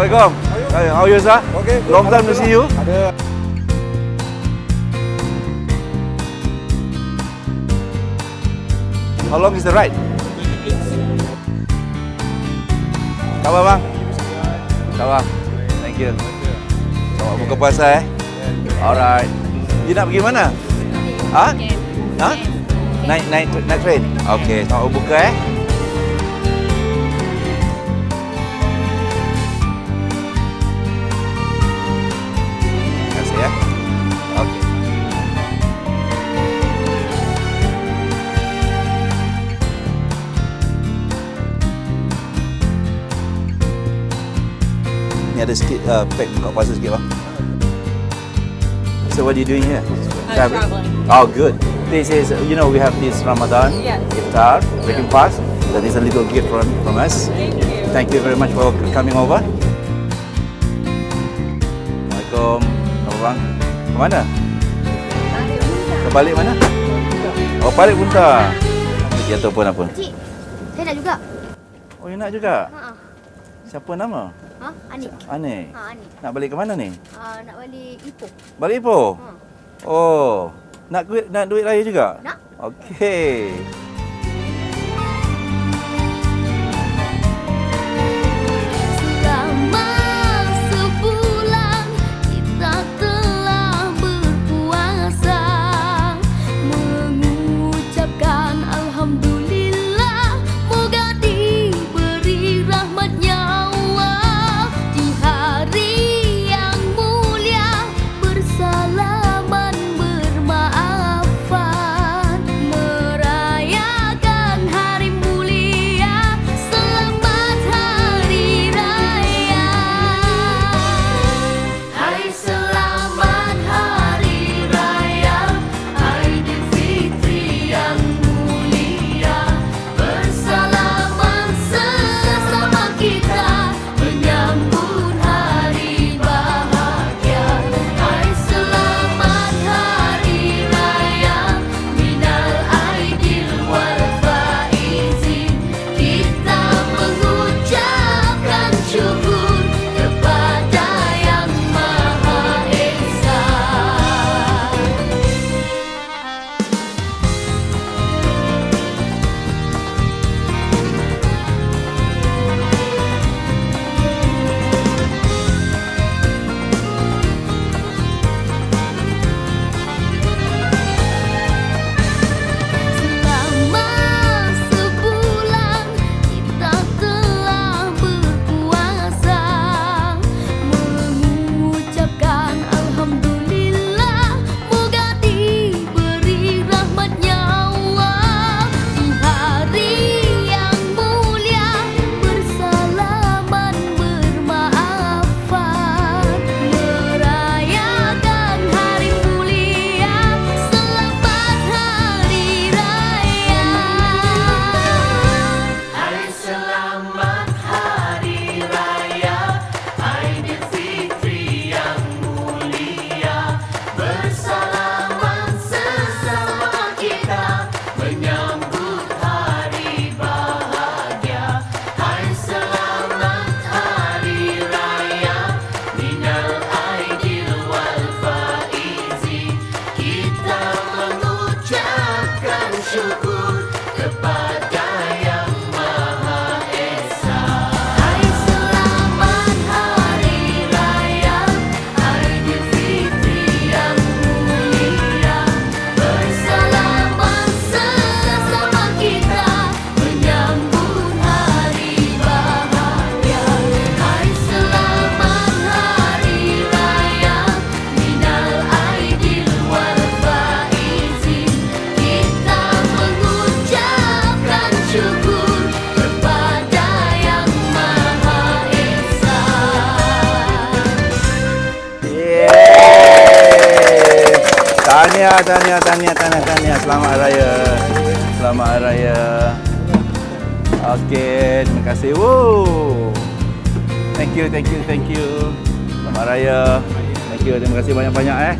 Assalamualaikum. Hi, How are you, sir? Okay, good. Long time to see you. Ada How long is the ride? Khabar bang? Khabar. Thank you. Selamat buka puasa eh. Alright. You nak pergi mana? Ha? Ha? Naik naik naik train. Okey, selamat buka eh. Ni ada sikit uh, pack buka puasa sikit bang. So what are you doing here? I'm Travel- traveling. Oh, good. This is, you know, we have this Ramadan Yes. iftar, breaking fast. That is a little gift from, from us. Thank you. Thank you very much for coming over. Assalamualaikum. Apa bang? Ke mana? Ke balik mana? Oh, balik Bunta. Pergi ataupun apa? Cik, saya nak juga. Oh, you nak juga? Ha. Siapa nama? Ha, Ani. Ani. Ha, Ani. Nak balik ke mana ni? Ha, nak balik Ipoh. Balik Ipoh? Ha. Oh, nak duit nak duit raya juga? Nak. Okey. We're Tahniah, tahniah, tahniah, tahniah, tahniah. Selamat Raya. Selamat Raya. Okey, terima kasih. Woo. Thank you, thank you, thank you. Selamat Raya. Thank you, terima kasih banyak-banyak eh.